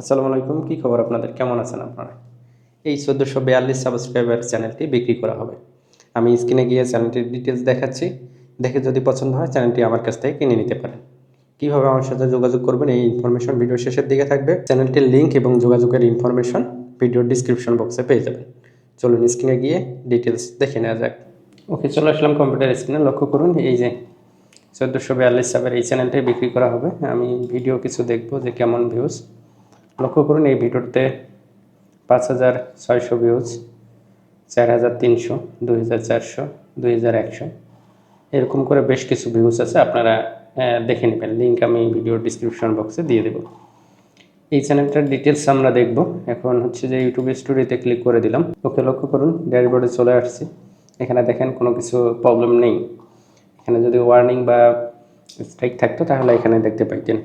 আসসালামু আলাইকুম, কী খবর আপনাদের? কেমন আছেন আপনারা? এই চোদ্দোশো বিয়াল্লিশ সাবস্ক্রাইবার চ্যানেলটি বিক্রি করা হবে। আমি স্ক্রিনে গিয়ে চ্যানেলটির ডিটেলস দেখাচ্ছি। দেখে যদি পছন্দ হয় চ্যানেলটি আমার কাছ থেকে কিনে নিতে পারেন। কীভাবে আমার সাথে যোগাযোগ করবেন, এই ইনফরমেশন ভিডিও শেষের দিকে থাকবে। চ্যানেলটির লিঙ্ক এবং যোগাযোগের ইনফরমেশন ভিডিওর ডিসক্রিপশন বক্সে পেয়ে যাবেন। চলুন স্ক্রিনে গিয়ে ডিটেলস দেখে নেওয়া যাক। ওকে, চলে আসলাম কম্পিউটার স্ক্রিনে লক্ষ্য করুন, এই যে চোদ্দোশো বিয়াল্লিশ সাবের এই চ্যানেলটাই বিক্রি করা হবে। আমি ভিডিও কিছু দেখব যে কেমন ভিউজ লক্ষ্য করুন, এই ভিডিওতে পাঁচ হাজার ছয়শো ভিউজ চার হাজার তিনশো, দুই হাজার চারশো, দুই হাজার একশো, এরকম করে বেশ কিছু ভিউজ আছে, আপনারা দেখে নেবেন। লিঙ্ক আমি ভিডিওর ডিসক্রিপশন বক্সে দিয়ে দেবো। এই চ্যানেলটার ডিটেলস আমরা দেখব। এখন হচ্ছে যে ইউটিউব স্টোরিতে ক্লিক করে দিলাম। ওকে লক্ষ্য করুন ড্যাশবোর্ডে চলে আসছি। এখানে দেখেন কোনো কিছু প্রবলেম নেই। এখানে যদি ওয়ার্নিং বা স্ট্রাইক থাকতো, তাহলে এখানে দেখতে পাইতেন।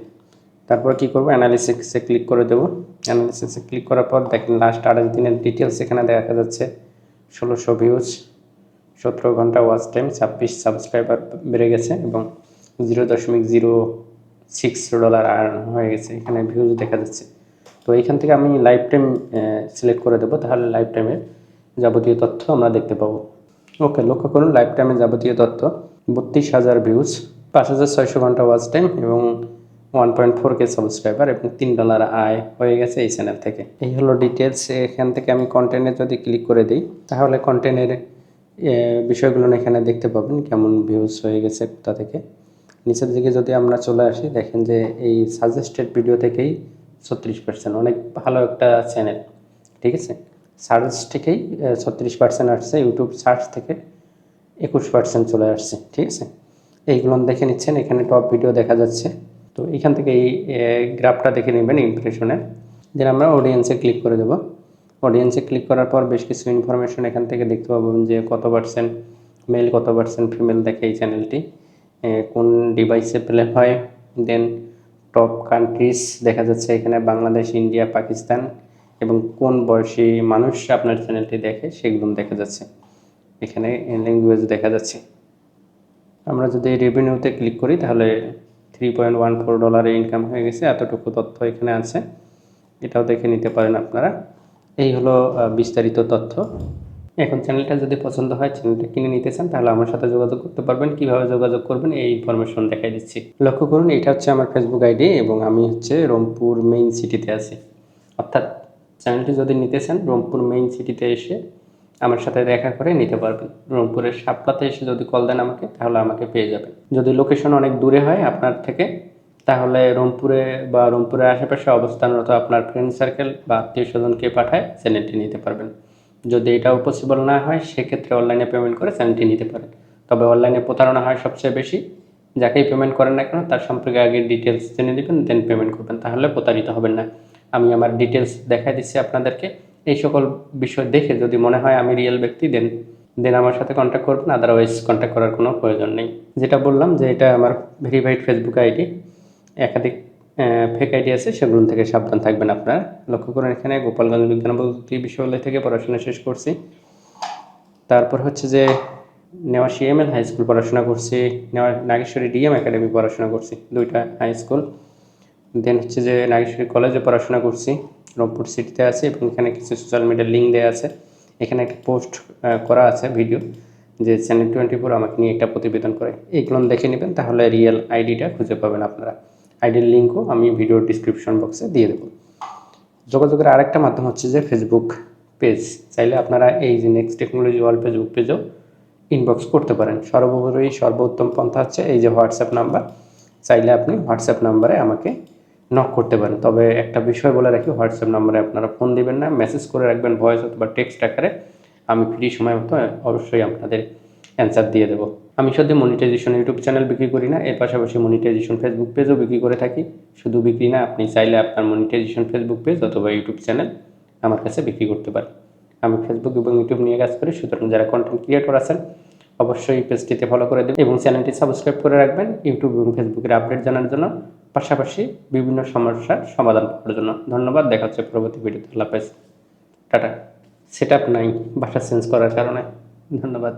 তারপর কি করব? অ্যানালিসিসে ক্লিক করে দেবো। অ্যানালিসিসে ক্লিক করার পর দেখেন লাস্ট আঠাশ দিনের ডিটেলস এখানে দেখা যাচ্ছে। ষোলোশো ভিউজ সতেরো ঘণ্টা ওয়াচ টাইম ছাব্বিশ সাবস্ক্রাইবার বেড়ে গেছে এবং জিরো দশমিক জিরো সিক্স ডলার আর্ন হয়ে গেছে। এখানে ভিউজ দেখা যাচ্ছে। তো এইখান থেকে আমি লাইফ টাইম সিলেক্ট করে দেবো। তাহলে লাইফ টাইমের যাবতীয় তথ্য আমরা দেখতে পাবো। ওকে, লক্ষ্য করুন লাইফ টাইমের যাবতীয় তথ্য। বত্রিশ হাজার ভিউজ পাঁচ হাজার ছয়শো ঘণ্টা ওয়াচ টাইম এবং one point four K subscriber এবং তিন ডলার আয় হয়ে গেছে এই চ্যানেল থেকে। এই হলো ডিটেলস এখান থেকে আমি কন্টেন্টে যদি ক্লিক করে দিই, তাহলে কন্টেন্টের বিষয়গুলো এখানে দেখতে পাবেন, কেমন ভিউজ হয়ে গেছে কোথা থেকে। নিচের দিকে যদি আমরা চলে আসি, দেখেন যে এই সাজেস্টেড ভিডিও থেকেই ছত্রিশ পার্সেন্ট অনেক ভালো একটা চ্যানেল ঠিক আছে? সার্চ থেকেই ছত্রিশ পার্সেন্ট আসছে ইউটিউব সার্চ থেকে একুশ পার্সেন্ট চলে আসছে, ঠিক আছে? এইগুলো দেখে নিচ্ছেন, এখানে টপ ভিডিও দেখা যাচ্ছে। তো এখান থেকে এই গ্রাফটা দেখে নেবেন ইমপ্রেশনের দেন আমরা অডিয়েন্সে ক্লিক করে দেবো। অডিয়েন্সে ক্লিক করার পর বেশ কিছু ইনফরমেশন এখান থেকে দেখতে পাবেন যে কত পার্সেন্ট মেল কত পার্সেন্ট ফিমেল দেখে এই চ্যানেলটি কোন ডিভাইসে প্লে হয়। দেন টপ কান্ট্রিজ দেখা যাচ্ছে এখানে বাংলাদেশ ইন্ডিয়া পাকিস্তান এবং কোন বয়সী মানুষ আপনার চ্যানেলটি দেখে সেগুলো দেখা যাচ্ছে। এখানে ল্যাঙ্গুয়েজ দেখা যাচ্ছে। আমরা যদি রেভিনিউতে ক্লিক করি তাহলে থ্রি পয়েন্ট ওয়ান ফোর ডলারের ইনকাম হয়ে গেছে। এতটুকু তথ্য এখানে আছে। এটাও দেখে নিতে পারেন আপনারা। এই হলো বিস্তারিত তথ্য। এখন চ্যানেলটা যদি পছন্দ হয় চ্যানেলটা কিনে নিতে চান, তাহলে আমার সাথে যোগাযোগ করতে পারবেন। কীভাবে যোগাযোগ করবেন, এই ইনফরমেশন দেখাই দিচ্ছি। লক্ষ্য করুন, এটা হচ্ছে আমার ফেসবুক আইডি এবং আমি হচ্ছে রংপুর মেইন সিটিতে আছি। অর্থাৎ চ্যানেলটি যদি নিতে চান, রংপুর মেইন সিটিতে এসে আমার সাথে দেখা করে নিতে পারবেন। রংপুরের সাপলাতে এসে যদি কল দেন আমাকে, তাহলে আমাকে পেয়ে যাবেন। যদি লোকেশন অনেক দূরে হয় আপনার থেকে, তাহলে রংপুরে বা রংপুরের আশেপাশে অবস্থানরত আপনার ফ্রেন্ড সার্কেল বা আত্মীয় স্বজনকে পাঠায় চ্যানেলটি নিতে পারবেন। যদি এটাও পসিবল না হয়, সেক্ষেত্রে অনলাইনে পেমেন্ট করে চ্যানেলটি নিতে পারেন। তবে অনলাইনে প্রতারণা হয় সবচেয়ে বেশি। যাকেই পেমেন্ট করেন না কেন, তার সম্পর্কে আগে ডিটেলস জেনে দেবেন দেন পেমেন্ট করবেন। তাহলে প্রতারিত হবেন না। আমি আমার ডিটেলস দেখাই দিচ্ছি আপনাদেরকে। এই সকল বিষয় দেখে যদি মনে হয় আমি রিয়েল ব্যক্তি দেন দেন আমার সাথে কন্ট্যাক্ট করবেন আদারওয়াইজ কন্ট্যাক্ট করার কোনো প্রয়োজন নেই। যেটা বললাম যে এটা আমার ভেরিফাইড ফেসবুক আইডি একাধিক ফেক আইডি আছে সেগুলো থেকে সাবধান থাকবেন আপনারা। লক্ষ্য করুন এখানে গোপালগঞ্জ বিজ্ঞান প্রযুক্তি বিশ্ববিদ্যালয় থেকে পড়াশোনা শেষ করছি। তারপর হচ্ছে যে নেওয়া সিএমএল হাই স্কুল পড়াশোনা করছি, নেওয়া নাগেশ্বরী ডিএম একাডেমি পড়াশোনা করছি, দুইটা হাই স্কুল দেন হচ্ছে যে নাগেশ্বরী কলেজে পড়াশোনা করছি। রংপুর সিটিতে আছে এবং এখানে কিছু সোশ্যাল মিডিয়ার লিঙ্ক দেওয়া আছে। এখানে একটা পোস্ট করা আছে ভিডিও যে চ্যানেল টোয়েন্টি ফোর আমাকে নিয়ে একটা প্রতিবেদন করে। এইগুলো দেখে নেবেন, তাহলে রিয়েল আইডিটা খুঁজে পাবেন আপনারা। আইডির লিঙ্কও আমি ভিডিও ডিসক্রিপশন বক্সে দিয়ে দেবো। যোগাযোগের আরেকটা মাধ্যম হচ্ছে যে ফেসবুক পেজ চাইলে আপনারা এই যে নেক্সট টেকনোলজি ওয়ার্ল্ড ফেসবুক পেজও ইনবক্স করতে পারেন। সর্বোপরি সর্বোত্তম পন্থা হচ্ছে এই যে হোয়াটসঅ্যাপ নাম্বার চাইলে আপনি হোয়াটসঅ্যাপ নাম্বারে আমাকে নক করতে পারেন। তবে একটা বিষয় বলে রাখি হোয়াটসঅ্যাপ নাম্বারে আপনারা ফোন দিবেন না মেসেজ করে রাখবেন ভয়েস অথবা টেক্সট আকারে। আমি ফ্রি সময় মতো অবশ্যই আপনাদের অ্যান্সার দিয়ে দেবো। আমি শুধু মনিটাইজেশন ইউটিউব চ্যানেল বিক্রি করি না, এর পাশাপাশি মনিটাইজেশন ফেসবুক পেজও বিক্রি করে থাকি। শুধু বিক্রি না, আপনি চাইলে আপনার মনিটাইজেশন ফেসবুক পেজ অথবা ইউটিউব চ্যানেল আমার কাছে বিক্রি করতে পারেন। আমি ফেসবুক এবং ইউটিউব নিয়ে কাজ করি, সুতরাং যারা কন্টেন্ট ক্রিয়েটর আছেন অবশ্যই পেজটিতে ফলো করে দেবেন এবং চ্যানেলটি সাবস্ক্রাইব করে রাখবেন ইউটিউব এবং ফেসবুকের আপডেট জানার জন্য। পাশাপাশি বিভিন্ন সমস্যার সমাধান করার জন্য ধন্যবাদ। দেখা হচ্ছে পরবর্তী ভিডিওতে। আল্লাহ টাটা। সেট আপ নাই। বাসা চেঞ্জ করার কারণে। ধন্যবাদ।